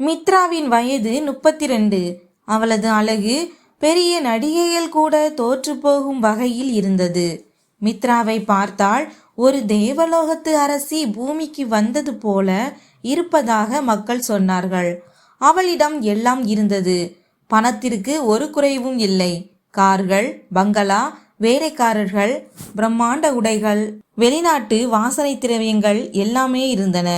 மித்ராவின் வயது முப்பத்தி ரெண்டு அவளது அழகு பெரிய நடிகைகள் கூட தோற்றுப்போகும் வகையில் இருந்தது. மித்ராவை பார்த்தால் ஒரு தேவலோகத்து அரசி பூமிக்கு வந்தது போல இருப்பதாக மக்கள் சொன்னார்கள். அவளிடம் எல்லாம் இருந்தது. பணத்திற்கு ஒரு குறைவும் இல்லை. கார்கள் பங்களா வேலைக்காரர்கள் பிரம்மாண்ட உடைகள் வெளிநாட்டு வாசனை திரவியங்கள் எல்லாமே இருந்தன.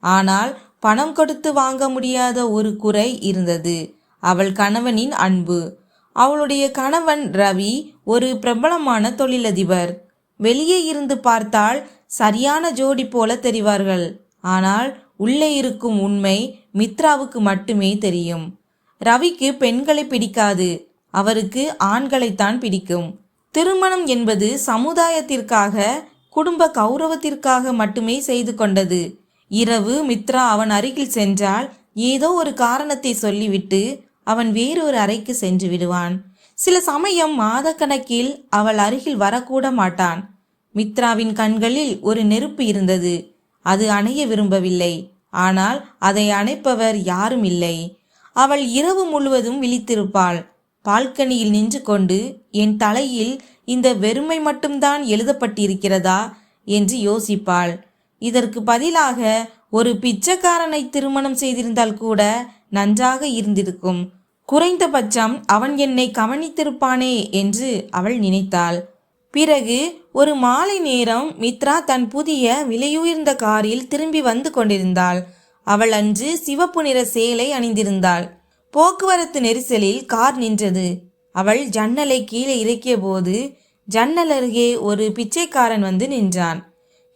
ஆனால் பணம் கொடுத்து வாங்க முடியாத ஒரு குறை இருந்தது. அவள் கணவனின் அன்பு. அவளுடைய கணவன் ரவி ஒரு பிரபலமான தொழிலதிபர். வெளியே இருந்து பார்த்தால் சரியான ஜோடி போல தெரிவார்கள். ஆனால் உள்ளே இருக்கும் உண்மை மித்ராவுக்கு மட்டுமே தெரியும். ரவிக்கு பெண்களை பிடிக்காது. அவருக்கு ஆண்களைத்தான் பிடிக்கும். திருமணம் என்பது சமுதாயத்திற்காக குடும்ப கௌரவத்திற்காக மட்டுமே செய்து கொண்டது. இரவு மித்ரா அவன் அருகில் சென்றால் ஏதோ ஒரு காரணத்தை சொல்லிவிட்டு அவன் வேறொரு அறைக்கு சென்று விடுவான். சில சமயம் மாதக்கணக்கில் அவள் அருகில் வரக்கூட மாட்டான். மித்ராவின் கண்களில் ஒரு நெருப்பு இருந்தது. அது அணைய விரும்பவில்லை. ஆனால் அதை அணைப்பவர் யாரும் இல்லை. அவள் இரவு முழுவதும் விழித்திருப்பாள். பால்கனியில் நின்று கொண்டு என் தலையில் இந்த வெறுமை மட்டும்தான் எழுதப்பட்டிருக்கிறதா? என்று யோசிப்பாள். இதற்கு பதிலாக ஒரு பிச்சைக்காரனை திருமணம் செய்திருந்தால் கூட நன்றாக இருந்திருக்கும். குறைந்தபட்சம் அவன் என்னை கவனித்திருப்பானே என்று அவள் நினைத்தாள். பிறகு ஒரு மாலை நேரம் மித்ரா தன் புதிய விலையுயர்ந்த காரில் திரும்பி வந்து கொண்டிருந்தாள். அவள் அன்று சிவப்பு நிற சேலை அணிந்திருந்தாள். போக்குவரத்து நெரிசலில் கார் நின்றது. அவள் ஜன்னலை கீழே இறக்கிய போது ஜன்னல் அருகே ஒரு பிச்சைக்காரன் வந்து நின்றான்.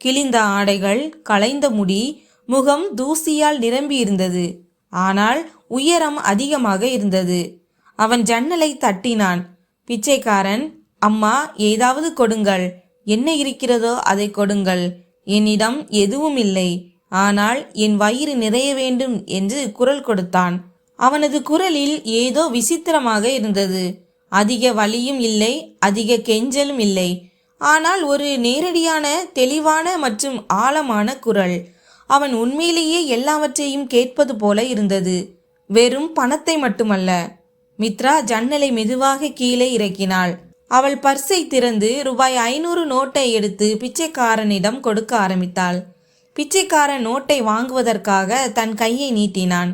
கிழிந்த ஆடைகள் களைந்த முடி முகம் தூசியால் நிரம்பியிருந்தது. ஆனால் உயரம் அதிகமாக இருந்தது. அவன் ஜன்னலை தட்டினான். பிச்சைக்காரன் அம்மா ஏதாவது கொடுங்கள். என்ன இருக்கிறதோ அதை கொடுங்கள். என்னிடம் எதுவும் இல்லை. ஆனால் என் வயிறு நிறைய வேண்டும் என்று குரல் கொடுத்தான். அவனது குரலில் ஏதோ விசித்திரமாக இருந்தது. அதிக வலியும் இல்லை அதிக கெஞ்சலும் இல்லை. ஆனால் ஒரு நேரடியான தெளிவான மற்றும் ஆழமான குரல். அவன் உண்மையிலேயே எல்லாவற்றையும் கேட்பது போல இருந்தது. வெறும் பணத்தை மட்டுமல்ல. மித்ரா ஜன்னலை மெதுவாக கீழே இறக்கினாள். அவள் பர்ஸை திறந்து ரூபாய் ஐநூறு நோட்டை எடுத்து பிச்சைக்காரனிடம் கொடுக்க ஆரம்பித்தாள். பிச்சைக்காரன் நோட்டை வாங்குவதற்காக தன் கையை நீட்டினான்.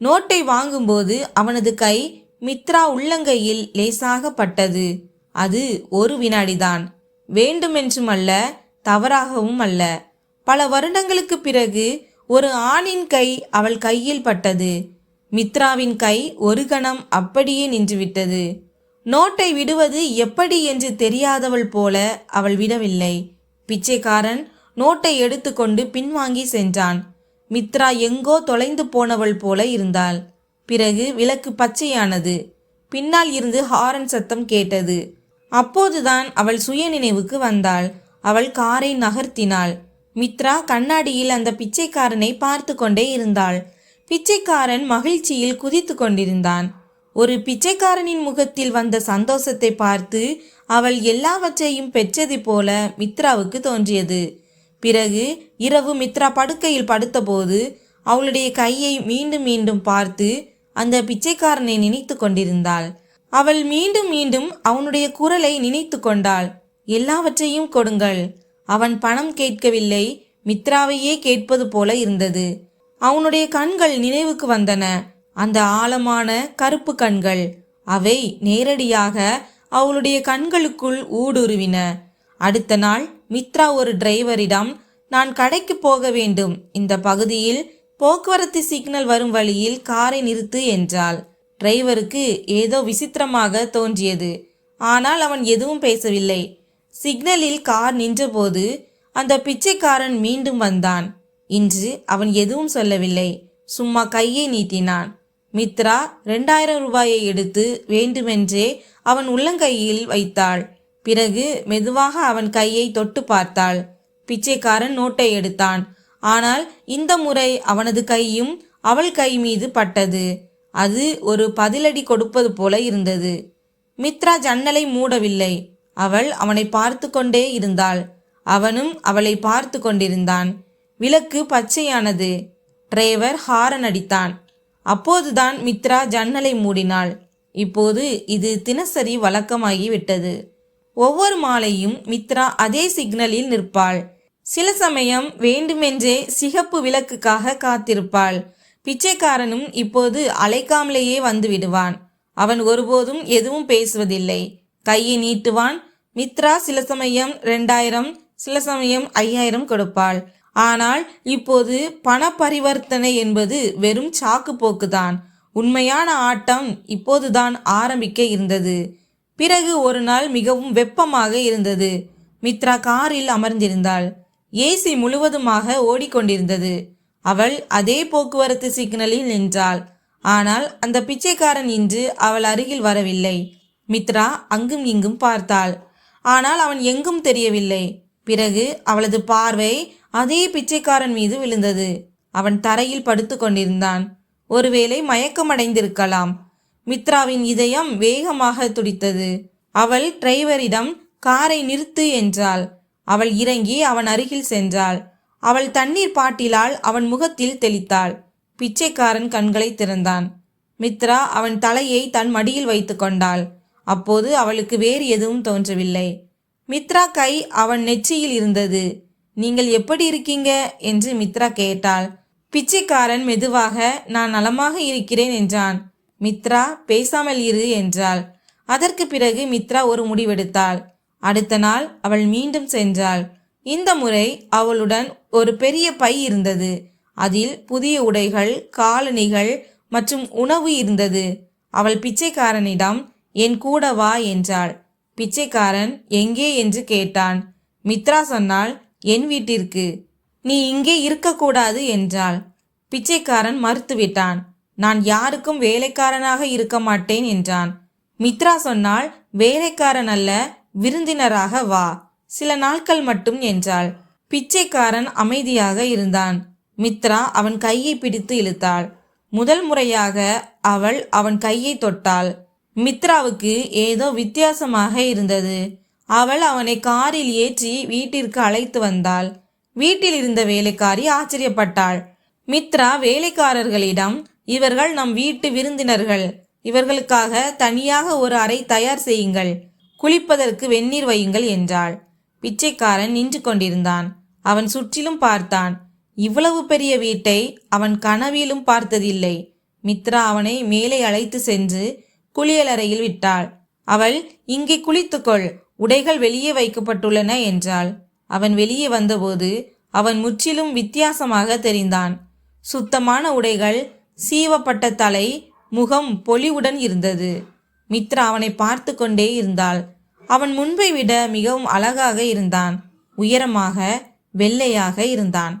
நோட்டை வாங்கும்போது அவனது கை மித்ரா உள்ளங்கையில் லேசாக பட்டது அது ஒரு வினாடிதான். வேண்டுமென்றும் அல்ல தவறாகவும் அல்ல பல வருடங்களுக்கு பிறகு ஒரு ஆணின் கை அவள் கையில் பட்டது. மித்ராவின் கை ஒரு கணம் அப்படியே நின்றுவிட்டது. நோட்டை விடுவது எப்படி என்று தெரியாதவள் போல அவள் விடவில்லை. பிச்சைக்காரன் நோட்டை எடுத்துக்கொண்டு பின்வாங்கி சென்றான். மித்ரா எங்கோ தொலைந்து போனவள் போல இருந்தாள். பிறகு விளக்கு பச்சையானது. பின்னால் இருந்து ஹாரன் சத்தம் கேட்டது. அப்போதுதான் அவள் சுயநினைவுக்கு வந்தாள். அவள் காரை நகர்த்தினாள். மித்ரா கண்ணாடியில் அந்த பிச்சைக்காரனை பார்த்து கொண்டே இருந்தாள். பிச்சைக்காரன் மகிழ்ச்சியில் குதித்து கொண்டிருந்தான். ஒரு பிச்சைக்காரனின் முகத்தில் வந்த சந்தோஷத்தை பார்த்து அவள் எல்லாவற்றையும் பெற்றது போல மித்ராவுக்கு தோன்றியது. பிறகு இரவு மித்ரா படுக்கையில் படுத்தபோது அவளுடைய கையை மீண்டும் மீண்டும் பார்த்து அந்த பிச்சைக்காரனை நினைத்து கொண்டிருந்தாள். அவள் மீண்டும் மீண்டும் அவனுடைய குரலை நினைத்து கொண்டாள் எல்லாவற்றையும் கொடுங்கள். அவன் பணம் கேட்கவில்லை. மித்ராவையே கேட்பது போல இருந்தது. அவனுடைய கண்கள் நினைவுக்கு வந்தன. அந்த ஆழமான கருப்பு கண்கள் அவை நேரடியாக அவளுடைய கண்களுக்குள் ஊடுருவின. அடுத்த நாள் மித்ரா ஒரு டிரைவரிடம் நான் கடைக்கு போக வேண்டும். இந்த பகுதியில் போக்குவரத்து சிக்னல் வரும் வழியில் காரை நிறுத்து என்றாள். டிரைவருக்கு ஏதோ விசித்திரமாக தோன்றியது. ஆனால் அவன் எதுவும் பேசவில்லை. சிக்னலில் கார் நின்றபோது அந்த பிச்சைக்காரன் மீண்டும் வந்தான். இன்று அவன் எதுவும் சொல்லவில்லை. சும்மா கையை நீட்டினான். மித்ரா ரெண்டாயிரம் ரூபாயை எடுத்து வேண்டுமென்றே அவன் உள்ளங்கையில் வைத்தாள். பிறகு மெதுவாக அவன் கையை தொட்டு பார்த்தாள். பிச்சைக்காரன் நோட்டை எடுத்தான். ஆனால் இந்த முறை அவனது கையும் அவள் கை மீது பட்டது. அது ஒரு பதிலடி கொடுப்பது போல இருந்தது. மித்ரா ஜன்னலை மூடவில்லை. அவள் அவனை பார்த்து கொண்டே இருந்தாள். அவனும் அவளை பார்த்து கொண்டிருந்தான். விளக்கு பச்சையானது. டிரைவர் ஹாரன் அடித்தான். அப்போதுதான் மித்ரா ஜன்னலை மூடினாள். இப்போது இது தினசரி வழக்கமாகிவிட்டது ஒவ்வொரு மாலையும் மித்ரா அதே சிக்னலில் நிற்பாள். சில சமயம் வேண்டுமென்றே சிகப்பு விளக்குக்காக காத்திருப்பாள். பிச்சைக்காரனும் இப்போது அழைக்காமலேயே வந்து விடுவான் அவன் ஒருபோதும் எதுவும் பேசுவதில்லை. கையை நீட்டுவான். மித்ரா சில சமயம் ரெண்டாயிரம் சில சமயம் ஐயாயிரம் கொடுப்பாள். ஆனால் இப்போது பண பரிவர்த்தனை என்பது வெறும் சாக்கு போக்குதான். உண்மையான ஆட்டம் இப்போதுதான் ஆரம்பிக்க இருந்தது. பிறகு ஒரு நாள் மிகவும் வெப்பமாக இருந்தது. மித்ரா காரில் அமர்ந்திருந்தாள். ஏசி முழுவதுமாக ஓடிக்கொண்டிருந்தது. அவள் அதே போக்குவரத்து சிக்னலில் நின்றாள். ஆனால் அந்த பிச்சைக்காரன் இன்று அவள் அருகில் வரவில்லை. மித்ரா அங்கும் இங்கும் பார்த்தாள். ஆனால் அவன் எங்கும் தெரியவில்லை. பிறகு அவளது பார்வை அதே பிச்சைக்காரன் மீது விழுந்தது. அவன் தரையில் படுத்து கொண்டிருந்தான். ஒருவேளை மயக்கமடைந்திருக்கலாம். மித்ராவின் இதயம் வேகமாக துடித்தது. அவள் டிரைவரிடம் காரை நிறுத்து என்றாள். அவள் இறங்கி அவன் அருகில் சென்றாள். அவள் தண்ணீர் பாட்டிலால் அவன் முகத்தில் தெளித்தாள். பிச்சைக்காரன் கண்களை திறந்தான். மித்ரா அவன் தலையை தன் மடியில் வைத்து கொண்டாள். அப்போது அவளுக்கு வேறு எதுவும் தோன்றவில்லை. மித்ரா கை அவன் நெற்றியில் இருந்தது. நீங்கள் எப்படி இருக்கீங்க? என்று மித்ரா கேட்டாள். பிச்சைக்காரன் மெதுவாக நான் நலமாக இருக்கிறேன் என்றான். மித்ரா பேசாமல் இரு என்றாள். அதற்கு பிறகு மித்ரா ஒரு முடிவெடுத்தாள். அடுத்த நாள் அவள் மீண்டும் சென்றாள். இந்த முறை அவளுடன் ஒரு பெரிய பை இருந்தது. அதில் புதிய உடைகள் காலணிகள் மற்றும் உணவு இருந்தது. அவள் பிச்சைக்காரனிடம் என் கூட வா என்றாள். பிச்சைக்காரன் எங்கே? என்று கேட்டான். மித்ரா சொன்னால் என் வீட்டிற்கு. நீ இங்கே இருக்கக்கூடாது என்றாள். பிச்சைக்காரன் மறுத்துவிட்டான். நான் யாருக்கும் வேலைக்காரனாக இருக்க மாட்டேன் என்றான். மித்ரா சொன்னால் வேலைக்காரன் அல்ல விருந்தினராக வா. சில நாட்கள் மட்டும் என்றாள். பிச்சைக்காரன் அமைதியாக இருந்தான். மித்ரா அவன் கையை பிடித்து இழுத்தாள். முதல் முறையாக அவள் அவன் கையை தொட்டாள். மித்ராவுக்கு ஏதோ வித்தியாசமாக இருந்தது. அவள் அவனை காரில் ஏற்றி வீட்டிற்கு அழைத்து வந்தாள். வீட்டில் இருந்த வேலைக்காரி ஆச்சரியப்பட்டாள். மித்ரா வேலைக்காரர்களிடம் இவர்கள் நம் வீட்டு விருந்தினர்கள். இவர்களுக்காக தனியாக ஒரு அறை தயார் செய்யுங்கள். குளிப்பதற்கு வெந்நீர் வையுங்கள் என்றாள். பிச்சைக்காரன் நின்று கொண்டிருந்தான். அவன் சுற்றிலும் பார்த்தான். இவ்வளவு பெரிய வீட்டை அவன் கனவிலும் பார்த்ததில்லை. மித்ரா அவனை மேலே அழைத்து சென்று குளியலறையில் விட்டாள். அவள் இங்கே குளித்துக்கொள். உடைகள் வெளியே வைக்கப்பட்டுள்ளன என்றாள். அவன் வெளியே வந்தபோது அவன் முற்றிலும் வித்தியாசமாக தெரிந்தான். சுத்தமான உடைகள் சீவப்பட்ட தலை முகம் பொலிவுடன் இருந்தது. மித்ரா அவனை பார்த்து கொண்டே இருந்தாள். அவன் முன்பை விட மிகவும் அழகாக இருந்தான். உயரமாக வெள்ளையாக இருந்தான்.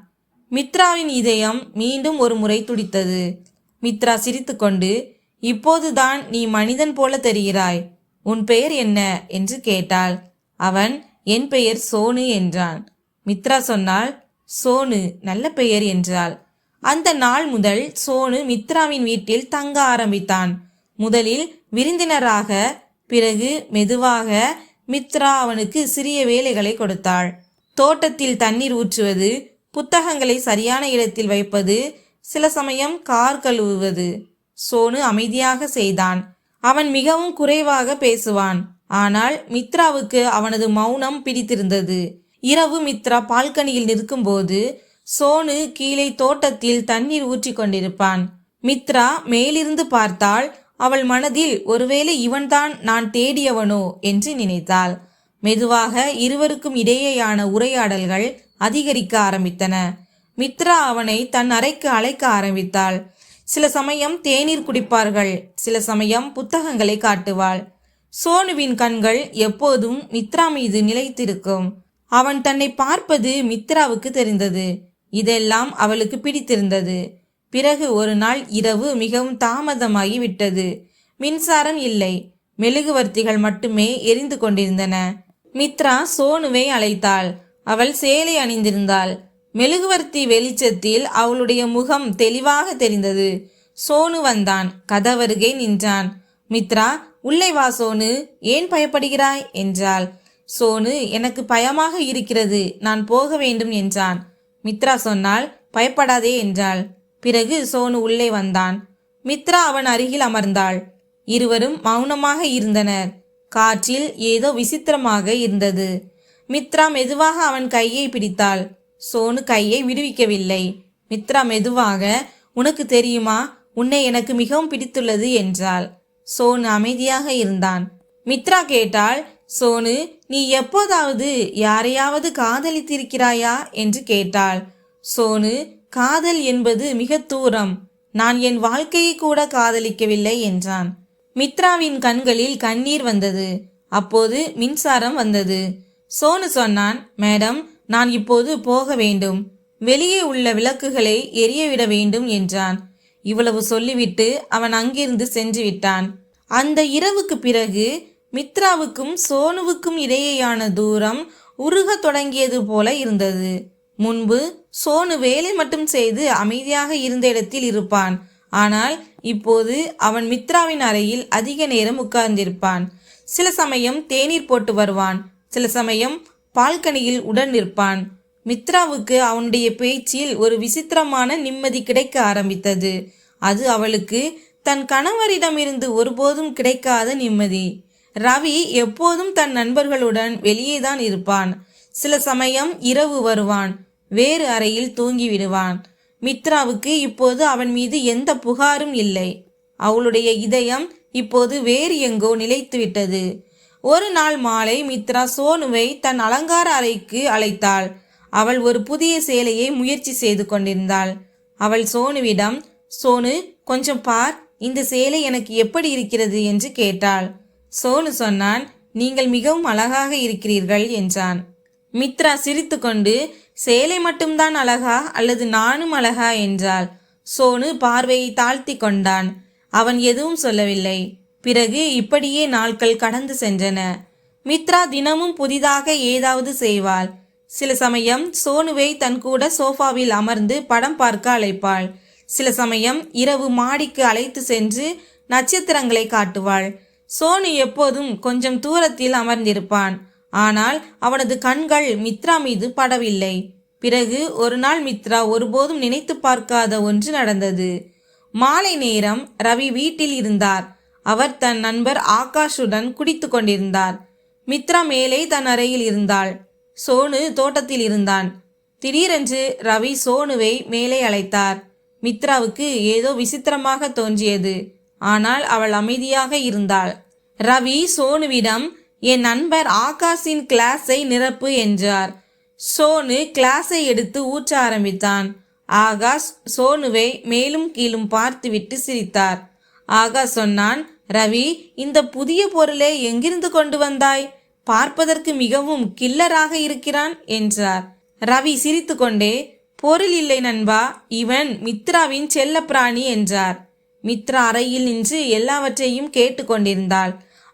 மித்ராவின் இதயம் மீண்டும் ஒரு முறை துடித்தது. மித்ரா சிரித்துக்கொண்டு இப்போதுதான் நீ மனிதன் போல தெரிகிறாய். உன் பெயர் என்ன? என்று கேட்டாள். அவன் என் பெயர் சோனு என்றான். மித்ரா சொன்னால் சோனு நல்ல பெயர் என்றாள். அந்த நாள் முதல் சோனு மித்ராவின் வீட்டில் தங்க ஆரம்பித்தான். முதலில் விருந்தினராக பிறகு மெதுவாக மித்ரா அவனுக்கு சிறிய வேலைகளை கொடுத்தாள். தோட்டத்தில் தண்ணீர் ஊற்றுவது புத்தகங்களை சரியான இடத்தில் வைப்பது சில சமயம் கார் கழுவுவது சோனு அமைதியாக செய்தான். அவன் மிகவும் குறைவாக பேசுவான். ஆனால் மித்ராவுக்கு அவனது மௌனம் பிடித்திருந்தது. இரவு மித்ரா பால்கனியில் நிற்கும்போது சோனு கீழே தோட்டத்தில் தண்ணீர் ஊற்றி கொண்டிருப்பான். மித்ரா மேலிருந்து பார்த்தால் அவள் மனதில் ஒருவேளை இவன்தான் நான் தேடியவனோ? என்று நினைத்தாள். மெதுவாக இருவருக்கும் இடையேயான உரையாடல்கள் அதிகரிக்க ஆரம்பித்தன. மித்ரா அவனை தன் அறைக்கு அழைக்க ஆரம்பித்தாள். சில சமயம் தேநீர் குடிப்பார்கள். சில சமயம் புத்தகங்களை காட்டுவாள். சோனுவின் கண்கள் எப்போதும் மித்ரா மீது நிலைத்திருக்கும். அவன் தன்னை பார்ப்பது மித்ராவுக்கு தெரிந்தது. இதெல்லாம் அவளுக்கு பிடித்திருந்தது. பிறகு ஒரு நாள் இரவு மிகவும் தாமதமாகி விட்டது. மின்சாரம் இல்லை. மெழுகுவர்த்திகள் மட்டுமே எரிந்து கொண்டிருந்தன. மித்ரா சோனுவை அழைத்தாள். அவள் சேலை அணிந்திருந்தாள். மெழுகுவர்த்தி வெளிச்சத்தில் அவளுடைய முகம் தெளிவாக தெரிந்தது. சோனு வந்தான். கதவருகே நின்றான். மித்ரா உள்ளே வா சோனு. ஏன் பயப்படுகிறாய்? என்றாள். சோனு எனக்கு பயமாக இருக்கிறது. நான் போக வேண்டும் என்றான். மித்ரா சொன்னால் பயப்படாதே என்றாள். பிறகு சோனு உள்ளே வந்தான். மித்ரா அவன் அருகில் அமர்ந்தாள். இருவரும் மௌனமாக இருந்தனர். காற்றில் ஏதோ விசித்திரமாக இருந்தது. மித்ரா மெதுவாக அவன் கையை பிடித்தாள். சோனு கையை விடுவிக்கவில்லை. மித்ரா மெதுவாக உனக்கு தெரியுமா? உன்னை எனக்கு மிகவும் பிடித்துள்ளது என்றாள். சோனு அமைதியாக இருந்தான். மித்ரா கேட்டாள் சோனு நீ எப்போதாவது யாரையாவது காதலித்திருக்கிறாயா? என்று கேட்டாள். சோனு காதல் என்பது மிக தூரம். நான் என் வாழ்க்கையை கூட காதலிக்கவில்லை என்றான். மித்ராவின் கண்களில் கண்ணீர் வந்தது. அப்போது மின்சாரம் வந்தது. சோனு சொன்னான் மேடம் நான் இப்போது போக வேண்டும். வெளியே உள்ள விளக்குகளை எரியவிட வேண்டும் என்றான். இவ்வளவு சொல்லிவிட்டு அவன் அங்கிருந்து சென்று விட்டான். அந்த இரவுக்கு பிறகு மித்ராவுக்கும் சோனுவுக்கும் இடையேயான தூரம் உருகத் தொடங்கியது போல இருந்தது. முன்பு சோனு வேலை மட்டும் செய்து அமைதியாக இருந்த இடத்தில் இருப்பான். ஆனால் இப்போது அவன் மித்ராவின் அறையில் அதிக நேரம் உட்கார்ந்திருப்பான். சில சமயம் தேநீர் போட்டு வருவான். சில சமயம் பால்கனியில் உடன் நிற்பான். மித்ராவுக்கு அவனுடைய பேச்சில் ஒரு விசித்திரமான நிம்மதி கிடைக்க ஆரம்பித்தது. அது அவளுக்கு தன் கணவரிடமிருந்து ஒருபோதும் கிடைக்காத நிம்மதி. ரவி எப்போதும் தன் நண்பர்களுடன் வெளியேதான் இருப்பான். சில சமயம் இரவு வருவான். வேறு அறையில் தூங்கிவிடுவான். மித்ராவுக்கு இப்போது அவன் மீது எந்த புகாரும் இல்லை. அவளுடைய இதயம் இப்போது வேறு எங்கோ நிலைத்துவிட்டது. ஒரு நாள் மாலை மித்ரா சோனுவை தன் அலங்கார அறைக்கு அழைத்தாள். அவள் ஒரு புதிய சேலையை முயற்சி செய்து கொண்டிருந்தாள். அவள் சோனுவிடம் சோனு கொஞ்சம் பார் இந்த சேலை எனக்கு எப்படி இருக்கிறது? என்று கேட்டாள். சோனு சொன்னான் நீங்கள் மிகவும் அழகாக இருக்கிறீர்கள் என்றான். மித்ரா சிரித்துக்கொண்டு சேலை மட்டும்தான் அழகா அல்லது நானும் அழகா என்றாள். சோனு பார்வையை தாழ்த்தி கொண்டான். அவன் எதுவும் சொல்லவில்லை. பிறகு இப்படியே நாட்கள் கடந்து சென்றன. மித்ரா தினமும் புதிதாக ஏதாவது செய்வாள். சில சமயம் சோனுவை தன் கூட சோஃபாவில் அமர்ந்து படம் பார்க்க அழைப்பாள். சில சமயம் இரவு மாடிக்கு அழைத்து சென்று நட்சத்திரங்களை காட்டுவாள். சோனு எப்போதும் கொஞ்சம் தூரத்தில் அமர்ந்திருப்பான். ஆனால் அவனது கண்கள் மித்ரா மீது படவில்லை. பிறகு ஒரு நாள் மித்ரா ஒருபோதும் நினைத்து பார்க்காத ஒன்று நடந்தது. மாலை நேரம் ரவி வீட்டில் இருந்தார். அவர் தன் நண்பர் ஆகாஷுடன் குடித்து கொண்டிருந்தார். மித்ரா மேலே தன் அறையில் இருந்தாள். சோனு தோட்டத்தில் இருந்தான். திடீரென்று ரவி சோனுவை மேலே அழைத்தார். மித்ராவுக்கு ஏதோ விசித்திரமாக தோன்றியது. ஆனால் அவள் அமைதியாக இருந்தாள். ரவி சோனுவிடம் என் நண்பர் ஆகாஷின் கிளாஸை நிரப்பு என்றார். சோனு கிளாஸை எடுத்து ஊற்ற ஆரம்பித்தான். ஆகாஷ் சோனுவை மேலும் கீழும் பார்த்துவிட்டு சிரித்தார். ஆகாஷ் சொன்னான் ரவி இந்த புதிய பொருளை எங்கிருந்து கொண்டு வந்தாய்? பார்ப்பதற்கு மிகவும் கில்லராக இருக்கிறான் என்றார். ரவி சிரித்துக்கொண்டே பொருள் இல்லை நண்பா இவன் மித்ராவின் செல்ல பிராணி என்றார். மித்ரா அறையில் நின்று எல்லாவற்றையும் கேட்டுக்கொண்டிருந்தாள்.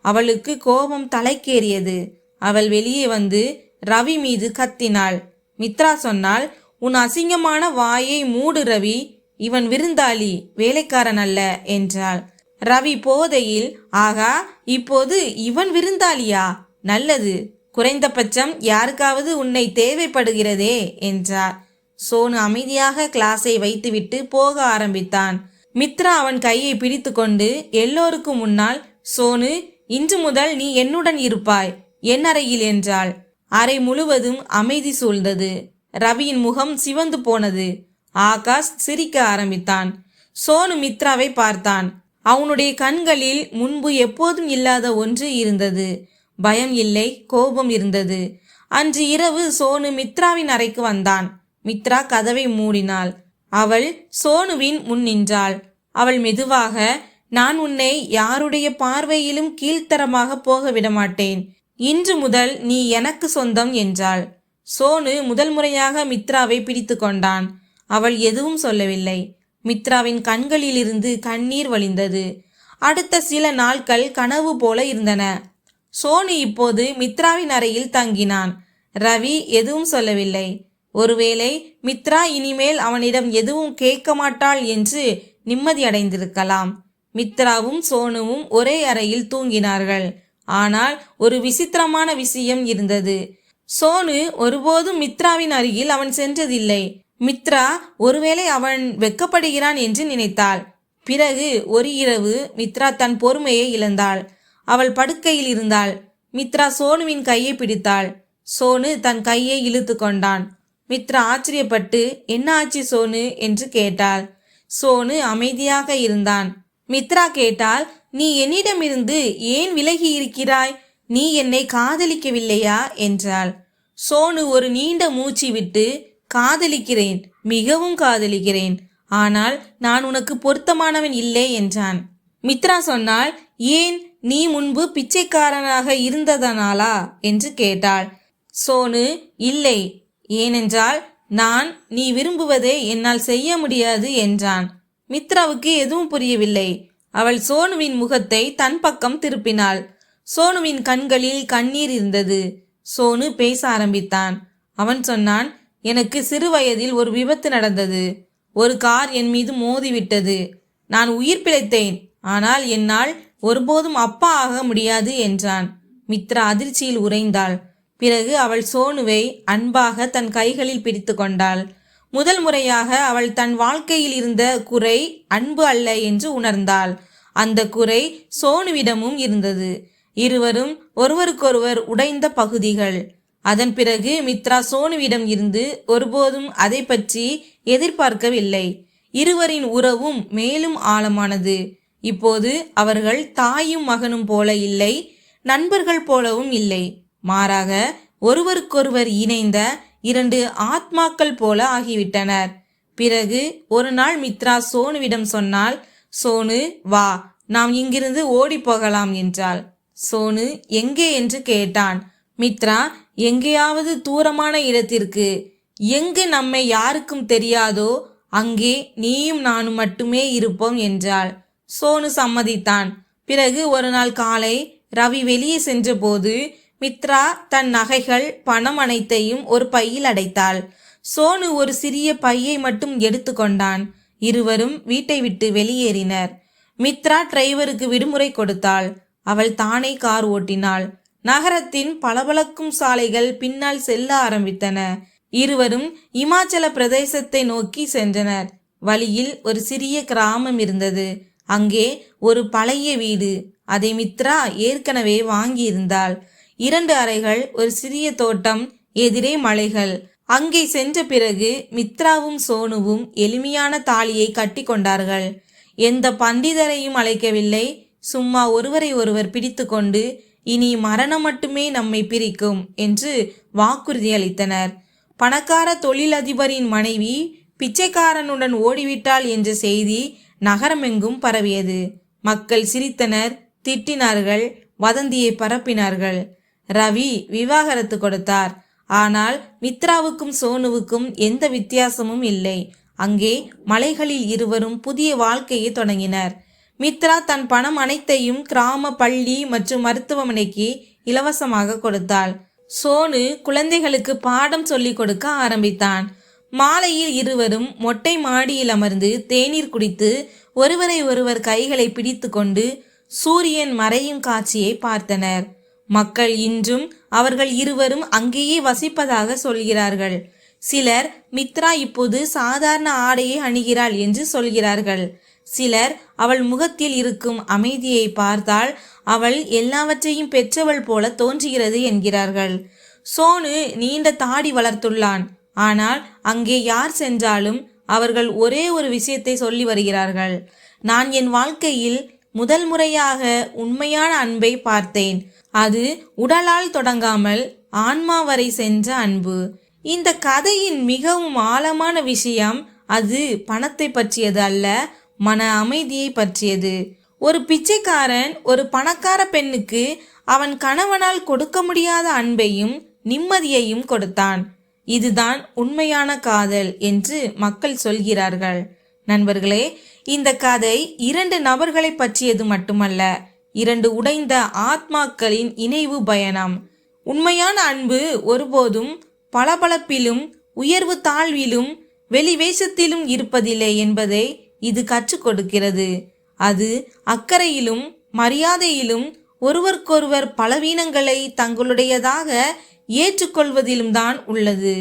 அவளுக்கு கோபம் தலைக்கேறியது. அவள் வெளியே வந்து ரவி மீது கத்தினாள். மித்ரா சொன்னாள் உன் அசிங்கமான வாயை மூடு ரவி. இவன் விருந்தாளி வேலைக்காரன் அல்ல என்றாள். ரவி போதையில் ஆகா இப்போது இவன் விருந்தாளியா? நல்லது. குறைந்தபட்சம் யாருக்காவது உன்னை தேவைப்படுகிறதே என்றார். சோனு அமைதியாக கிளாஸை வைத்துவிட்டு போக ஆரம்பித்தான். மித்ரா அவன் கையை பிடித்துக்கொண்டு எல்லோருக்கும் முன்னால் சோனு இன்று முதல் நீ என்னுடன் இருப்பாய் என் அறையில் என்றாள். அறை முழுவதும் அமைதி சூழ்ந்தது. ரவியின் முகம் சிவந்து போனது. ஆகாஷ் சிரிக்க ஆரம்பித்தான். சோனு மித்ராவை பார்த்தான். அவனுடைய கண்களில் முன்பு எப்போதும் இல்லாத ஒன்று இருந்தது. பயம் இல்லை கோபம் இருந்தது. அன்று இரவு சோனு மித்ராவின் அறைக்கு வந்தான். மித்ரா கதவை மூடினாள். அவள் சோனுவின் முன் நின்றாள். அவள் மெதுவாக நான் உன்னை யாருடைய பார்வையிலும் கீழ்த்தரமாக போக விடமாட்டேன் இன்று முதல் நீ எனக்கு சொந்தம் என்றாள். சோனு முதல் முறையாக மித்ராவை பிடித்து கொண்டான். அவள் எதுவும் சொல்லவில்லை. மித்ராவின் கண்களிலிருந்து கண்ணீர் வழிந்தது. அடுத்த சில நாட்கள் கனவு போல இருந்தன. சோனு இப்போது மித்ராவின் அறையில் தங்கினான். ரவி எதுவும் சொல்லவில்லை. ஒருவேளை மித்ரா இனிமேல் அவனிடம் எதுவும் கேட்க மாட்டாள் என்று நிம்மதியடைந்திருக்கலாம் மித்ராவும் சோனுவும் ஒரே அறையில் தூங்கினார்கள். ஆனால் ஒரு விசித்திரமான விஷயம் இருந்தது. சோனு ஒருபோதும் மித்ராவின் அருகில் அவன் சென்றதில்லை. மித்ரா ஒருவேளை அவன் வெக்கப்படுகிறான் என்று நினைத்தாள். பிறகு ஒரு இரவு மித்ரா தன் பொறுமையை இழந்தாள். அவள் படுக்கையில் இருந்தாள். மித்ரா சோனுவின் கையை பிடித்தாள். சோனு தன் கையை இழுத்து கொண்டான். மித்ரா ஆச்சரியப்பட்டு என்ன ஆச்சு சோனு? என்று கேட்டாள். சோனு அமைதியாக இருந்தான். மித்ரா கேட்டால் நீ என்னிடமிருந்து ஏன் விலகி இருக்கிறாய் நீ என்னை காதலிக்கவில்லையா? என்றாள். சோனு ஒரு நீண்ட மூச்சு விட்டு காதலிக்கிறேன் மிகவும் காதலிக்கிறேன். ஆனால் நான் உனக்கு பொருத்தமானவன் இல்லை என்றான். மித்ரா சொன்னால் ஏன் நீ முன்பு பிச்சைக்காரனாக இருந்ததனாலா? என்று கேட்டாள். சோனு இல்லை. ஏனென்றால் நான் நீ விரும்புவதை என்னால் செய்ய முடியாது என்றான். மித்ராவுக்கு எதுவும் புரியவில்லை. அவள் சோனுவின் முகத்தை தன் பக்கம் திருப்பினாள். சோனுவின் கண்களில் கண்ணீர் இருந்தது. சோனு பேச ஆரம்பித்தான். அவன் சொன்னான் எனக்கு சிறு வயதில் ஒரு விபத்து நடந்தது. ஒரு கார் என் மீது மோதிவிட்டது. நான் உயிர் பிழைத்தேன். ஆனால் என்னால் ஒருபோதும் அப்பா ஆக முடியாது என்றான். மித்ரா அதிர்ச்சியில் உறைந்தாள். பிறகு அவள் சோனுவை அன்பாக தன் கைகளில் பிடித்து கொண்டாள். முதல் முறையாக அவள் தன் வாழ்க்கையில் இருந்த குறை அன்பு அல்ல என்று உணர்ந்தாள். அந்த குறை சோனுவிடமும் இருந்தது. இருவரும் ஒருவருக்கொருவர் உடைந்த பகுதிகள். அதன் பிறகு மித்ரா சோனுவிடம் இருந்து ஒருபோதும் அதை பற்றி எதிர்பார்க்கவில்லை. இருவரின் உறவும் மேலும் ஆழமானது. இப்போது அவர்கள் தாயும் மகனும் போல இல்லை நண்பர்கள் போலவும் இல்லை. மாறாக ஒருவருக்கொருவர் இணைந்த இரண்டு ஆத்மாக்கள் போல ஆகிவிட்டனர். பிறகு ஒரு நாள் மித்ரா சோனுவிடம் சொன்னால் சோனு வா நாம் இங்கிருந்து ஓடி போகலாம் என்றாள். சோனு எங்கே? என்று கேட்டான். மித்ரா எங்கேயாவது தூரமான இடத்திற்கு. எங்கு நம்மை யாருக்கும் தெரியாதோ அங்கே நீயும் நானும் மட்டுமே இருப்போம் என்றாள். சோனு சம்மதித்தான். பிறகு ஒரு நாள் காலை ரவி வெளியே சென்றபோது மித்ரா தன் நகைகள் பணம் அனைத்தையும் ஒரு பையில் அடைத்தாள். சோனு ஒரு சிறிய பையை மட்டும் எடுத்துக்கொண்டான் இருவரும் வீட்டை விட்டு வெளியேறினர். மித்ரா டிரைவருக்கு விடுமுறை கொடுத்தாள். அவள் தானே கார் ஓட்டினாள். நகரத்தின் பளபளக்கும் சாலைகள் பின்னால் செல்ல ஆரம்பித்தன. இருவரும் இமாச்சல பிரதேசத்தை நோக்கி சென்றனர். வழியில் ஒரு சிறிய கிராமம் இருந்தது. அங்கே ஒரு பழைய வீடு. அதை மித்ரா ஏற்கனவே வாங்கியிருந்தாள். இரண்டு அறைகள் ஒரு சிறிய தோட்டம் எதிரே மலைகள். அங்கே சென்ற பிறகு மித்ராவும் சோனுவும் எளிமையான தாலியை கட்டி கொண்டார்கள். எந்த பண்டிதரையும் அழைக்கவில்லை. சும்மா ஒருவரை ஒருவர் பிடித்துக்கொண்டு இனி மரணம் மட்டுமே நம்மை பிரிக்கும் என்று வாக்குறுதி அளித்தனர். பணக்கார தொழிலதிபரின் மனைவி பிச்சைக்காரனுடன் ஓடிவிட்டாள் என்ற செய்தி நகரமெங்கும் பரவியது. மக்கள் சிரித்தனர் திட்டினார்கள் வதந்தியை பரப்பினார்கள். ரவி விவாகரத்து கொடுத்தார். ஆனால் மித்ராவுக்கும் சோனுவுக்கும் எந்த வித்தியாசமும் இல்லை. அங்கே மலைகளில் இருவரும் புதிய வாழ்க்கையை தொடங்கினர். மித்ரா தன் பணம் அனைத்தையும் கிராம பள்ளி மற்றும் மருத்துவமனைக்கு இலவசமாக கொடுத்தாள். சோனு குழந்தைகளுக்கு பாடம் சொல்லிக் கொடுக்க ஆரம்பித்தான். மாலையில் இருவரும் மொட்டை மாடியில் அமர்ந்து தேநீர் குடித்து ஒருவரை ஒருவர் கைகளை பிடித்து கொண்டு சூரியன் மறையும் காட்சியை பார்த்தனர். மக்கள் இன்றும் அவர்கள் இருவரும் அங்கேயே வசிப்பதாக சொல்கிறார்கள். சிலர் மித்ரா இப்போது சாதாரண ஆடையை அணிகிறாள் என்று சொல்கிறார்கள். சிலர் அவள் முகத்தில் இருக்கும் அமைதியை பார்த்தால் அவள் எல்லாவற்றையும் பெற்றவள் போல தோன்றுகிறது என்கிறார்கள். சோனு நீண்ட தாடி வளர்த்துள்ளான். ஆனால் அங்கே யார் சென்றாலும் அவர்கள் ஒரே ஒரு விஷயத்தை சொல்லி வருகிறார்கள். நான் என் வாழ்க்கையில் முதல் முறையாக உண்மையான அன்பை பார்த்தேன். அது உடலால் தொடங்காமல் ஆன்மா வரை சென்ற அன்பு. இந்த கதையின் மிகவும் ஆழமான விஷயம் அது பணத்தை பற்றியது அல்ல மன அமைதியை பற்றியது. ஒரு பிச்சைக்காரன் ஒரு பணக்கார பெண்ணுக்கு அவன் கணவனால் கொடுக்க முடியாத அன்பையும் நிம்மதியையும் கொடுத்தான். இதுதான் உண்மையான காதல் என்று மக்கள் சொல்கிறார்கள். நண்பர்களே இந்த கதை இரண்டு நபர்களை பற்றியது மட்டுமல்ல. இரண்டு உடைந்த ஆத்மாக்களின் இணைவு பயணம். உண்மையான அன்பு ஒருபோதும் பளபளப்பிலும் உயர்வு தாழ்விலும் வெளிவேஷத்திலும் இருப்பதில்லை என்பதை இது கற்றுக் கொடுக்கிறது. அது அக்கறையிலும் மரியாதையிலும் ஒருவருக்கொருவர் பலவீனங்களை தங்களுடையதாக ஏற்றுக்கொள்வதிலும் தான் உள்ளது.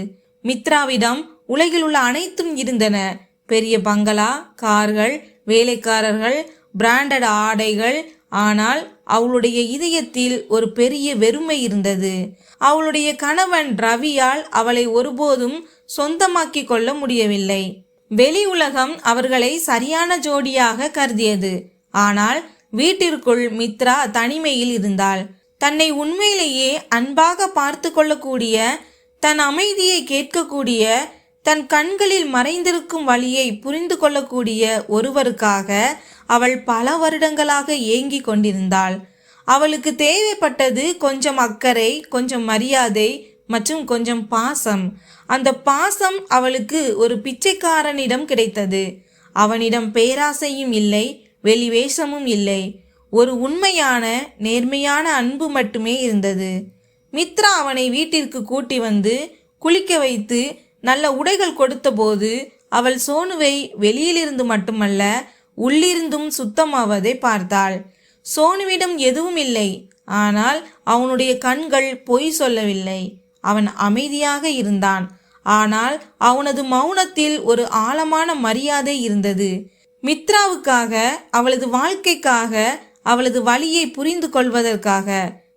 மித்ராவிடம் உலகில் உள்ள அனைத்தும் இருந்தன. பெரிய பங்களா கார்கள் வேலைக்காரர்கள் பிராண்டட் ஆடைகள் ஆனால் அவளுடைய இதயத்தில் ஒரு பெரிய வெறுமை இருந்தது. அவளுடைய கணவன் ரவியால் அவளை ஒருபோதும் சொந்தமாக்கி கொள்ள முடியவில்லை. வெளி உலகம் அவர்களை சரியான ஜோடியாக கருதியது. ஆனால் வீட்டிற்குள் மித்ரா தனிமையில் இருந்தாள். தன்னை உண்மையிலேயே அன்பாக பார்த்து கொள்ளக்கூடிய தன் அமைதியை கேட்கக்கூடிய தன் கண்களில் மறைந்திருக்கும் வழியை புரிந்து கொள்ளக்கூடிய ஒருவருக்காக அவள் பல வருடங்களாக ஏங்கி கொண்டிருந்தாள். அவளுக்கு தேவைப்பட்டது கொஞ்சம் அக்கறை கொஞ்சம் மரியாதை மற்றும் கொஞ்சம் பாசம். அந்த பாசம் அவளுக்கு ஒரு பிச்சைக்காரனிடம் கிடைத்தது. அவனிடம் பேராசையும் இல்லை வெளிவேஷமும் இல்லை. ஒரு உண்மையான நேர்மையான அன்பு மட்டுமே இருந்தது. மித்ரா அவனை வீட்டிற்கு கூட்டி வந்து குளிக்க வைத்து நல்ல உடைகள் கொடுத்தபோது அவள் சோனுவை வெளியிலிருந்து மட்டுமல்ல உள்ளிருந்தும் சுத்தமாவதை பார்த்தாள். சோனுவிடம் எதுவும் இல்லை. ஆனால் அவனுடைய கண்கள் பொய் சொல்லவில்லை. அவன் அமைதியாக இருந்தான். ஆனால் அவனது மௌனத்தில் ஒரு ஆழமான மரியாதை இருந்தது. மித்ராவுக்காக அவளது வாழ்க்கைக்காக அவளது வழியை புரிந்து கொள்வதற்காக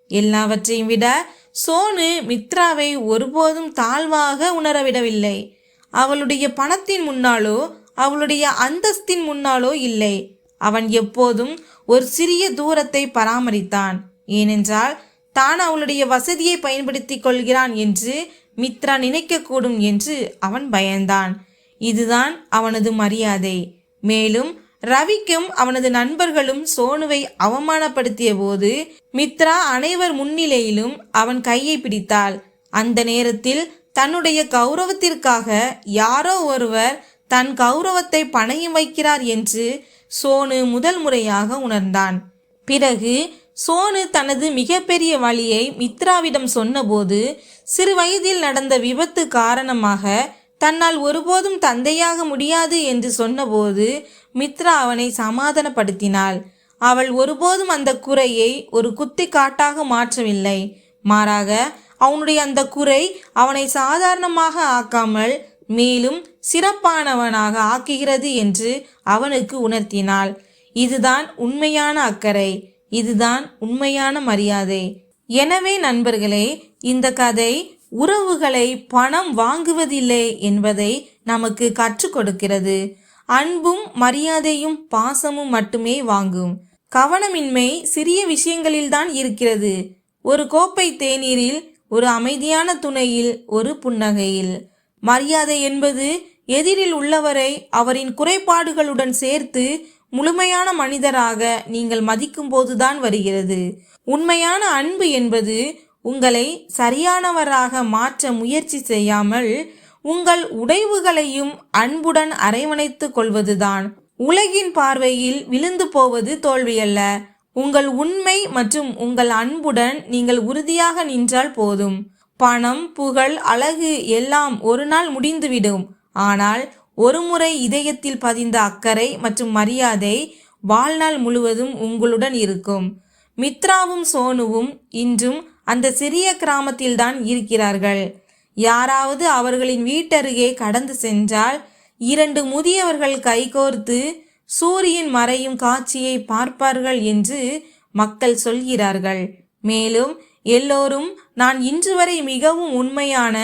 எல்லாவற்றையும் விட சோனு மித்ராவை ஒருபோதும் தாழ்வாக உணரவிடவில்லை. அவளுடைய பணத்தின் முன்னாலோ அவளுடைய அந்தஸ்தின் முன்னாலோ இல்லை. அவன் எப்போதும் ஒரு சிறிய தூரத்தை பராமரித்தான். ஏனென்றால் தான் அவளுடைய வசதியை பயன்படுத்தி கொள்கிறான் என்று மித்ரா நினைக்கக்கூடும் என்று அவன் பயந்தான். இதுதான் அவனது மரியாதை. மேலும் ரவிக்கும் அவனது நண்பர்களும் சோனுவை அவமானப்படுத்திய போது மித்ரா அனைவர் முன்னிலையிலும் அவன் கையை பிடித்தாள். அந்த நேரத்தில் தன்னுடைய கௌரவத்திற்காக யாரோ ஒருவர் தன் கௌரவத்தை பணையும் வைக்கிறார் என்று சோனு முதல் முறையாக உணர்ந்தான். பிறகு சோனு தனது மிகப்பெரிய வழியை மித்ராவிடம் சொன்னபோது சிறு வயதில் நடந்த விபத்து காரணமாக தன்னால் ஒருபோதும் தந்தையாக முடியாது என்று சொன்னபோது மித்ரா அவனை சமாதானப்படுத்தினாள். அவள் ஒருபோதும் அந்த குறையை ஒரு குத்தி காட்டாக மாற்றவில்லை. மாறாக அவனுடைய அந்த குறை அவனை சாதாரணமாக ஆக்காமல் மேலும் சிறப்பானவனாக ஆக்குகிறது என்று அவனுக்கு உணர்த்தினாள். இதுதான் உண்மையான அக்கறை. இதுதான் உண்மையான மரியாதை. எனவே நண்பர்களே இந்த கதை உறவுகளை பணம் வாங்குவதில்லை என்பதை நமக்கு கற்றுக் கொடுக்கிறது. அன்பும் மரியாதையும் பாசமும் மட்டுமே வாங்கும். கவனமின்மை சிறிய விஷயங்களில்தான் இருக்கிறது. ஒரு கோப்பை தேநீரில் ஒரு அமைதியான துணையில் ஒரு புன்னகையில். மரியாதை என்பது எதிரில் உள்ளவரை அவரின் குறைபாடுகளுடன் சேர்த்து முழுமையான மனிதராக நீங்கள் மதிக்கும் போதுதான் வருகிறது. உண்மையான அன்பு என்பது உங்களை சரியானவராக மாற்ற முயற்சி செய்யாமல் உங்கள் உடைவுகளையும் அன்புடன் அரவணைத்துக் கொள்வதுதான். உலகின் பார்வையில் விழுந்து போவது தோல்வியல்ல. உங்கள் உண்மை மற்றும் உங்கள் அன்புடன் நீங்கள் உறுதியாக நின்றால் போதும். பணம் புகழ் அழகு எல்லாம் ஒரு நாள் முடிந்துவிடும். ஆனால் ஒருமுறை இதயத்தில் பதிந்த அக்கறை மற்றும் மரியாதை வாழ்நாள் முழுவதும் உங்களுடன் இருக்கும். மித்ராவும் சோனுவும் இன்றும் அந்த சிறிய கிராமத்தில்தான் இருக்கிறார்கள். யாராவது அவர்களின் வீட்டருகே கடந்து சென்றால் இரண்டு முதியவர்கள் கைகோர்த்து சூரியன் மறையும் காட்சியை பார்ப்பார்கள் என்று மக்கள் சொல்கிறார்கள். மேலும் எல்லோரும் நான் இன்று வரை மிகவும் உண்மையான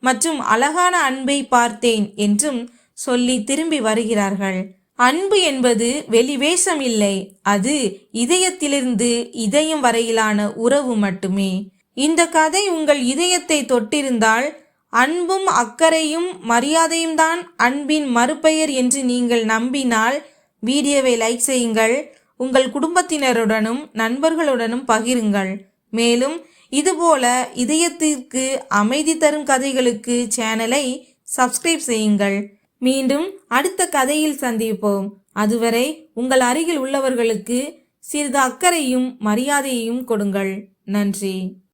மற்றும் அழகான அன்பை பார்த்தேன் என்றும் சொல்லி திரும்பி வருகிறார்கள். அன்பு என்பது வெளிவேஷம் இல்லை அது இதயத்திலிருந்து இதயம் வரையிலான உறவு மட்டுமே. இந்த கதை உங்கள் இதயத்தை தொட்டிருந்தால் அன்பும் அக்கறையும் மரியாதையும் தான் அன்பின் மறுபெயர் என்று நீங்கள் நம்பினால் வீடியோவை லைக் செய்யுங்கள். உங்கள் குடும்பத்தினருடனும் நண்பர்களுடனும் பகிருங்கள். மேலும் இதுபோல இதயத்திற்கு அமைதி தரும் கதைகளுக்கு சேனலை சப்ஸ்கிரைப் செய்யுங்கள். மீண்டும் அடுத்த கதையில் சந்திப்போம். அதுவரை உங்கள் அருகில் உள்ளவர்களுக்கு சிறிது அக்கறையும் மரியாதையையும் கொடுங்கள். நன்றி.